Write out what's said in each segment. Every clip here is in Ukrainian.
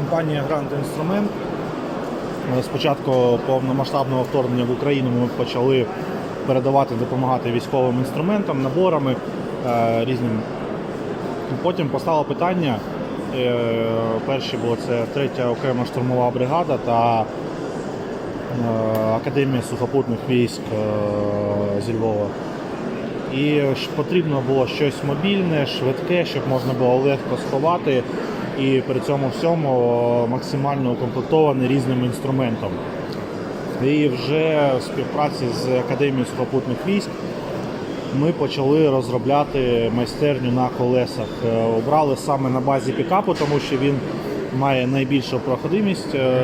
Компанія Grand Instrument. Спочатку повномасштабного вторгнення в Україну ми почали передавати, допомагати військовим інструментам, наборами е, різним. Потім постало питання. е, Перші було це третя окрема штурмова бригада та е, Академія сухопутних військ зі Львова. І потрібно було щось мобільне, швидке, щоб можна було легко сховати і при цьому всьому максимально укомплектований різним інструментом. І вже в співпраці з Академією сухопутних військ ми почали розробляти майстерню на колесах. Е, Обрали саме на базі пікапу, тому що він має найбільшу проходимість е,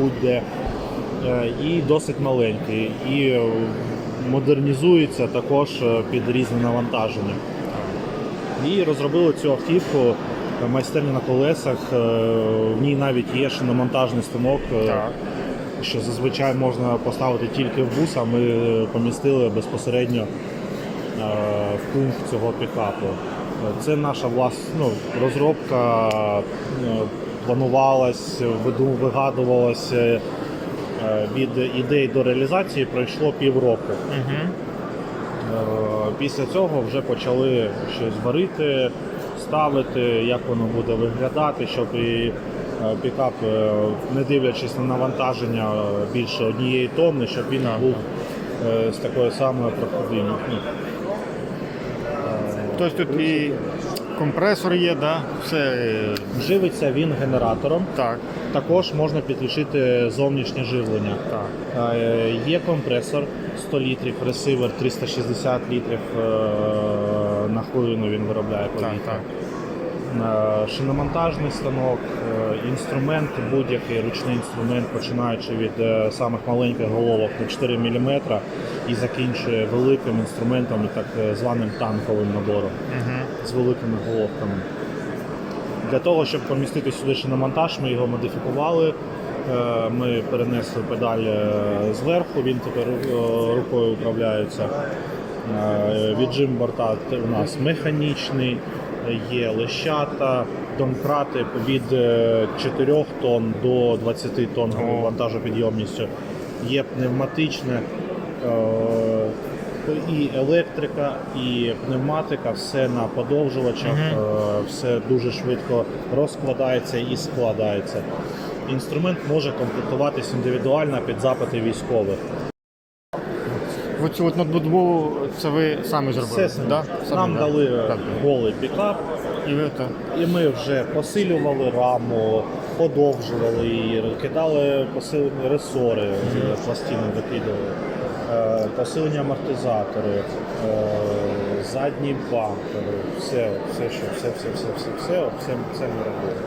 будь-де е, і досить маленький. І модернізується також під різне навантаження. І розробили цю автівку майстерня на колесах. е, В ній навіть є шиномонтажний станок, е, Так. що зазвичай можна поставити тільки в бус, а ми е, помістили безпосередньо е, в пункт цього пікапу. Е, Це наша власна ну, розробка, е, планувалась, е, е, від ідей до реалізації пройшло півроку. Угу. Е, Після цього вже почали щось варити, ставити, як воно буде виглядати, щоб і е, пікап, е, не дивлячись на навантаження е, більше однієї тонни, щоб він був з такою самою проходимою. Ну, Тобто тут і компресор є, да? все Живиться він генератором. так. Також можна підключити зовнішнє живлення. Так. Є компресор 100 літрів, ресивер 360 літрів на хвилину він виробляє повітря. Е, Шиномонтажний станок, е, інструмент, будь-який ручний інструмент, починаючи від е, самих маленьких головок на 4 мм і закінчує великим інструментом, так званим танковим набором Угу. з великими головками. Для того, щоб помістити сюди шиномонтаж, ми його модифікували. Ми перенесли педаль зверху, він тепер рукою управляється. Е, Віджим борта у нас механічний, є лещата, домкрати від е, 4 тонн до 20 тонн вантажопідйомністю. Є пневматичне. е, І електрика, і пневматика, все на подовжувачах, е, все дуже швидко розкладається і складається. Інструмент може комплектуватись індивідуально під запити військових. Оцю от ноутбук це ви самі зробили? Все да? Самі, нам да? дали е, Так. голий пікап, І ви то. і ми вже посилювали раму, подовжували її, кидали посилені ресори, е, пластини викидали, е, посилені амортизатори, задні бампери, все, все, що, все, все, все, все, все, все, все ми робили.